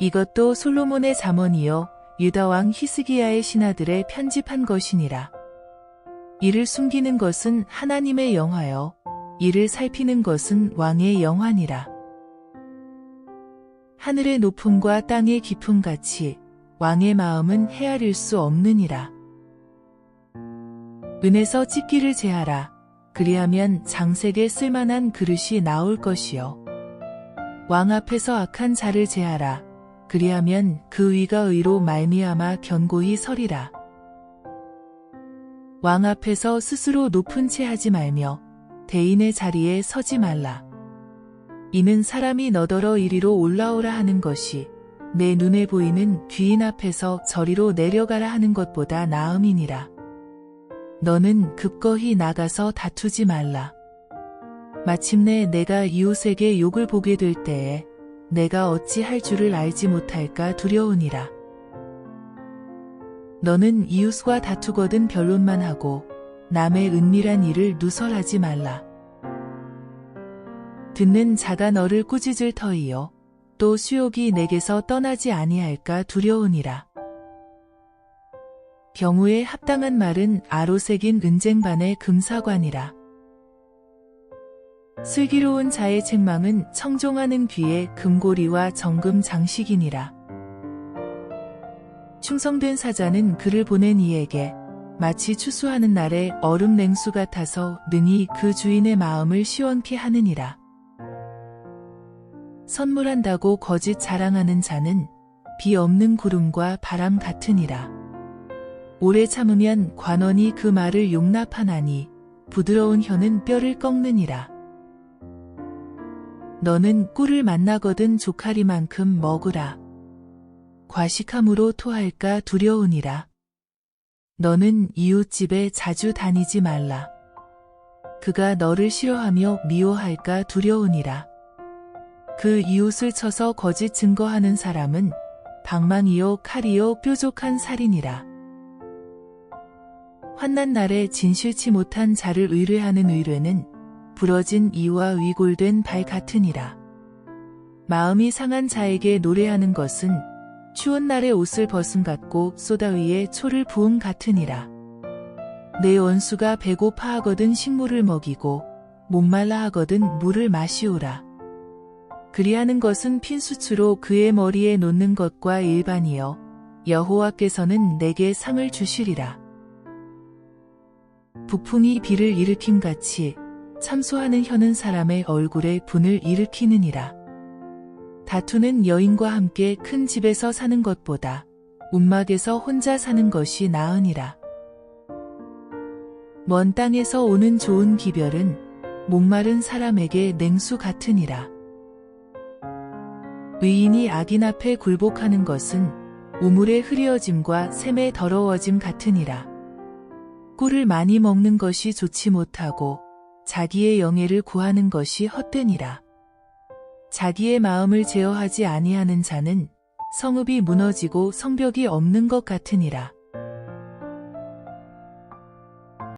이것도 솔로몬의 잠언이요 유다 왕 히스기야의 신하들의 편집한 것이니라. 이를 숨기는 것은 하나님의 영화요 이를 살피는 것은 왕의 영화니라. 하늘의 높음과 땅의 깊음 같이 왕의 마음은 헤아릴 수 없느니라. 은에서 찢기를 제하라. 그리하면 장색에 쓸만한 그릇이 나올 것이요. 왕 앞에서 악한 자를 제하라. 그리하면 그 위가 의로 말미암아 견고히 서리라. 왕 앞에서 스스로 높은 채 하지 말며 대인의 자리에 서지 말라. 이는 사람이 너더러 이리로 올라오라 하는 것이 내 눈에 보이는 귀인 앞에서 저리로 내려가라 하는 것보다 나음이니라. 너는 급거히 나가서 다투지 말라. 마침내 내가 이웃에게 욕을 보게 될 때에 내가 어찌 할 줄을 알지 못할까 두려우니라. 너는 이웃과 다투거든 변론만 하고 남의 은밀한 일을 누설하지 말라. 듣는 자가 너를 꾸짖을 터이요. 또 수욕이 내게서 떠나지 아니할까 두려우니라. 경우에 합당한 말은 아로색인 은쟁반의 금사관이라. 슬기로운 자의 책망은 청종하는 귀의 금고리와 정금 장식이니라. 충성된 사자는 그를 보낸 이에게 마치 추수하는 날에 얼음 냉수 같아서 능히 그 주인의 마음을 시원케 하느니라. 선물한다고 거짓 자랑하는 자는 비 없는 구름과 바람 같으니라. 오래 참으면 관원이 그 말을 용납하나니 부드러운 혀는 뼈를 꺾느니라. 너는 꿀을 만나거든 조카리만큼 먹으라. 과식함으로 토할까 두려우니라. 너는 이웃집에 자주 다니지 말라. 그가 너를 싫어하며 미워할까 두려우니라. 그 이웃을 쳐서 거짓 증거하는 사람은 방망이요 칼이요 뾰족한 살이니라. 환난 날에 진실치 못한 자를 의뢰하는 의뢰는 부러진 이와 위골된 발 같으니라. 마음이 상한 자에게 노래하는 것은 추운 날에 옷을 벗음 같고 쏘다 위에 초를 부음 같으니라. 내 원수가 배고파 하거든 식물을 먹이고 목말라 하거든 물을 마시오라. 그리하는 것은 핀수추로 그의 머리에 놓는 것과 일반이여 여호와께서는 내게 상을 주시리라. 북풍이 비를 일으킴 같이 참소하는 혀는 사람의 얼굴에 분을 일으키느니라. 다투는 여인과 함께 큰 집에서 사는 것보다 움막에서 혼자 사는 것이 나으니라. 먼 땅에서 오는 좋은 기별은 목마른 사람에게 냉수 같으니라. 의인이 악인 앞에 굴복하는 것은 우물의 흐려짐과 샘의 더러워짐 같으니라. 꿀을 많이 먹는 것이 좋지 못하고 자기의 영예를 구하는 것이 헛되니라. 자기의 마음을 제어하지 아니하는 자는 성읍이 무너지고 성벽이 없는 것 같으니라.